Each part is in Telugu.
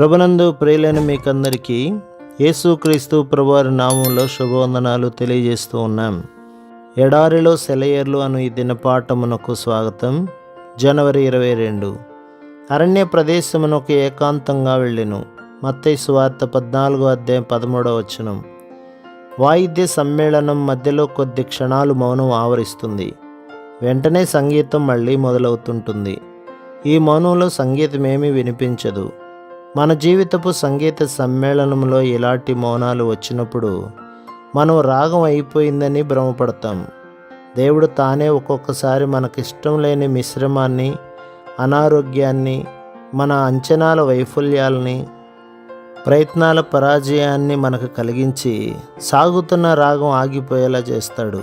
ప్రభునందు ప్రియులైన మీకందరికీ యేసుక్రీస్తు ప్రభువారి నామంలో శుభవందనాలు తెలియజేస్తూ ఉన్నాం. ఎడారిలో సెలయర్లు అను ఈ దినపాఠమునకు స్వాగతం. జనవరి ఇరవై రెండు. అరణ్య ప్రదేశమునకు ఏకాంతంగా వెళ్ళెను. మత్తై సువార్త పద్నాలుగో అధ్యాయం పదమూడవ వచనం. వాయిద్య సమ్మేళనం మధ్యలో కొద్ది క్షణాలు మౌనం ఆవరిస్తుంది. వెంటనే సంగీతం మళ్ళీ మొదలవుతుంటుంది. ఈ మౌనంలో సంగీతం ఏమీ వినిపించదు. మన జీవితపు సంగీత సమ్మేళనంలో ఇలాంటి మౌనాలు వచ్చినప్పుడు మనం రాగం అయిపోయిందని భ్రమపడతాం. దేవుడు తానే ఒక్కొక్కసారి మనకిష్టం లేని మిశ్రమాన్ని అనారోగ్యాన్ని మన అంచనాల వైఫల్యాలని ప్రయత్నాల పరాజయాన్ని మనకు కలిగించి సాగుతున్న రాగం ఆగిపోయేలా చేస్తాడు.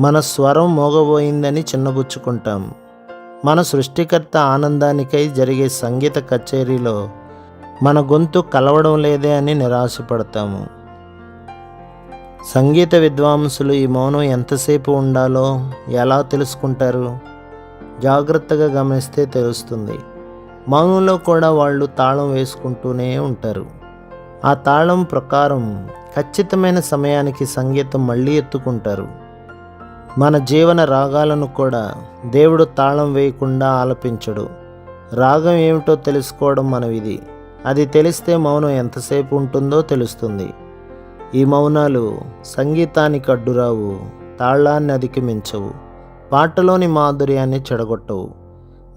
మన స్వరం మోగబోయిందని చిన్నబుచ్చుకుంటాం. మన సృష్టికర్త ఆనందానికై జరిగే సంగీత కచేరీలో మన గొంతు కలవడం లేదే అని నిరాశపడతాము. సంగీత విద్వాంసులు ఈ మౌనం ఎంతసేపు ఉండాలో ఎలా తెలుసుకుంటారు? జాగ్రత్తగా గమనిస్తే తెలుస్తుంది. మౌనంలో కూడా వాళ్ళు తాళం వేసుకుంటూనే ఉంటారు. ఆ తాళం ప్రకారం ఖచ్చితమైన సమయానికి సంగీతం మళ్ళీ ఎత్తుకుంటారు. మన జీవన రాగాలను కూడా దేవుడు తాళం వేయకుండా ఆలపించడు. రాగం ఏమిటో తెలుసుకోవడం మన విధి అది తెలిస్తే మౌనం ఎంతసేపు ఉంటుందో తెలుస్తుంది. ఈ మౌనాలు సంగీతానికి అడ్డురావు తాళాన్ని అధిగమించవు పాటలోని మాధుర్యాన్ని చెడగొట్టవు.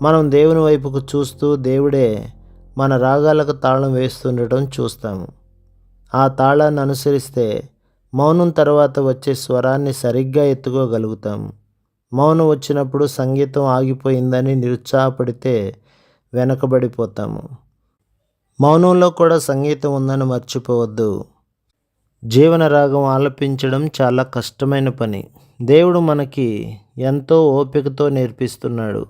మనం దేవుని వైపుకు చూస్తూ దేవుడే మన రాగాలకు తాళం వేస్తుండటం చూస్తాము. ఆ తాళాన్ని అనుసరిస్తే మౌనం తర్వాత వచ్చే స్వరాన్ని సరిగ్గా ఎత్తుకోగలుగుతాము. మౌనం వచ్చినప్పుడు సంగీతం ఆగిపోయిందని నిరుత్సాహపడితే వెనకబడిపోతాము. మౌనంలో కూడా సంగీతం ఉందని మర్చిపోవద్దు. జీవన రాగం ఆలపించడం చాలా కష్టమైన పని. దేవుడు మనకి ఎంతో ఓపికతో నేర్పిస్తున్నాడు.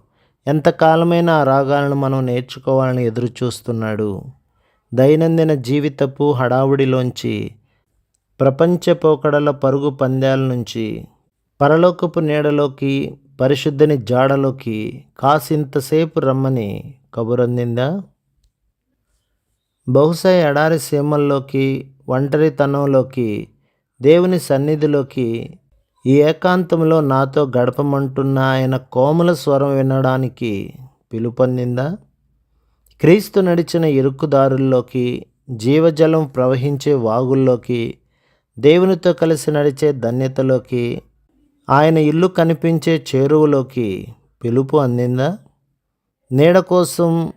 ఎంతకాలమైన ఆ రాగాలను మనం నేర్చుకోవాలని ఎదురు చూస్తున్నాడు దైనందిన జీవితపు హడావుడిలోంచి ప్రపంచ పోకడల పరుగు పందాల నుంచి పరలోకపు నీడలోకి పరిశుద్ధని జాడలోకి కాసింతసేపు రమ్మని కబురందిందా? బహుశా ఎడారి సీమల్లోకి ఒంటరితనంలోకి దేవుని సన్నిధిలోకి ఈ ఏకాంతంలో నాతో గడపమంటున్న ఆయన కోమల స్వరం వినడానికి పిలుపొందిందా? క్రీస్తు నడిచిన ఇరుక్కుదారుల్లోకి జీవజలం ప్రవహించే వాగుల్లోకి దేవునితో కలిసి నడిచే ధన్యతలోకి ఆయన ఇల్లు కనిపించే చేరువలోకి పిలుపు అందిందా? నీడ కోసం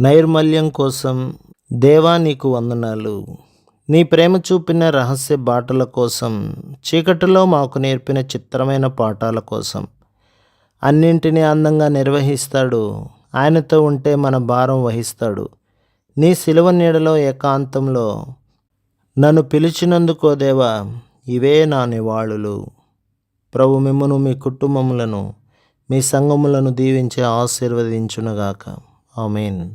నైర్మల్యం కోసం దేవా నీకు వందనాలు. నీ ప్రేమ చూపిన రహస్య బాటల కోసం చీకటిలో మాకు నేర్పిన చిత్రమైన పాఠాల కోసం. అన్నింటినీ అందంగా నిర్వహిస్తాడు. ఆయనతో ఉంటే మన భారం వహిస్తాడు. నీ సిలువ నీడలో ఏకాంతంలో నన్ను పిలిచినందుకో దేవా ఇవే నా నివాళులు. ప్రభు మిమ్మను మీ కుటుంబములను మీ సంఘములను దీవించి ఆశీర్వదించునుగాక. ఆమెన్.